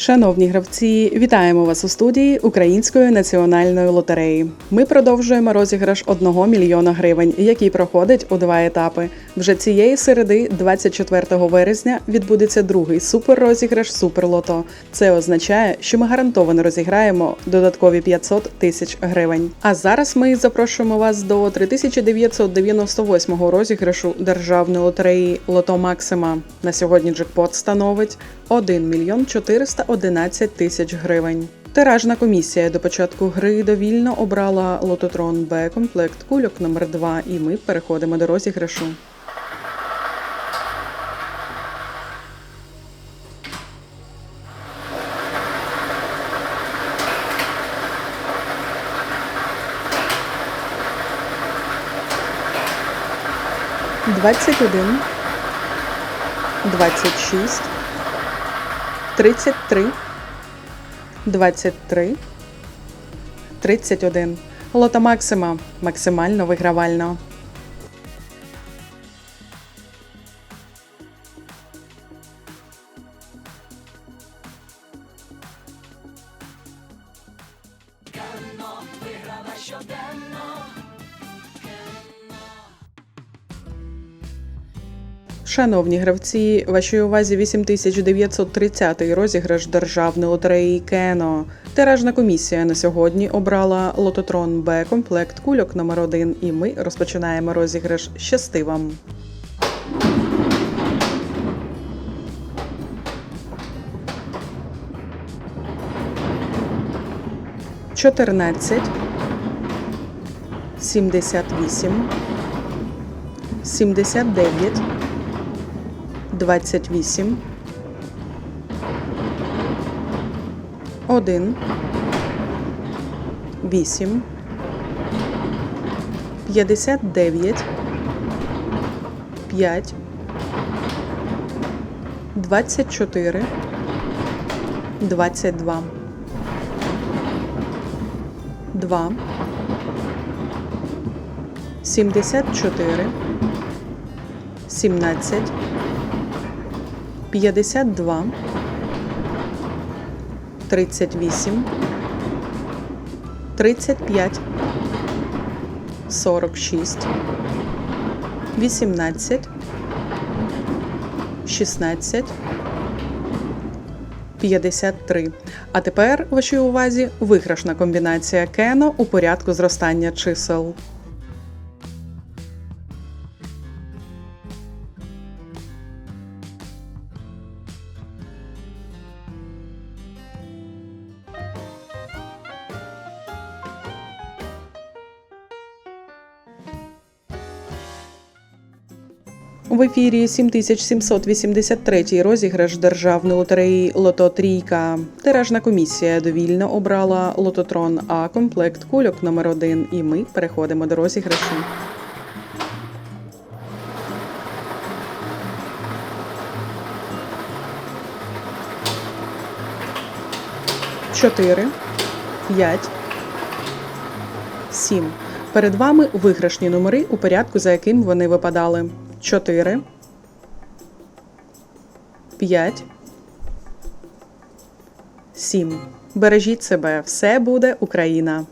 Шановні гравці, вітаємо вас у студії Української національної лотереї. Ми продовжуємо розіграш 1 мільйона гривень, який проходить у два етапи. Вже цієї середи, 24 вересня, відбудеться другий суперрозіграш Суперлото. Це означає, що ми гарантовано розіграємо додаткові 500 тисяч гривень. А зараз ми запрошуємо вас до 3998 розіграшу державної лотереї Лото Максима. На сьогодні джекпот становить 1 мільйон 411 тисяч гривень. Тиражна комісія до початку гри довільно обрала лототрон Б комплект кульок номер 2 і ми переходимо до розіграшу. Двадцять один, двадцять шість, тридцять три, двадцять три, тридцять один. Лота Максима максимально вигравально. Шановні гравці, вашій увазі 8930 розіграш державної лотереї Кено. Тиражна комісія на сьогодні обрала лототрон Б комплект кульок номер 1 і ми розпочинаємо розіграш. Щасти вам! Чотирнадцять, сімдесят вісім, сімдесят дев'ять. 28 1 8 59 5 24 22 2 74 17 52 38 35 46 18 16 53. А тепер вашій увазі виграшна комбінація Кено у порядку зростання чисел. В ефірі 7783 розіграш державної лотереї Лото Трійка. Тиражна комісія довільно обрала лототрон А комплект кульок номер 1 і ми переходимо до розіграшу. Чотири, п'ять, сім. Перед вами виграшні номери у порядку, за яким вони випадали. 4 5 7. Бережіть себе, все буде Україна.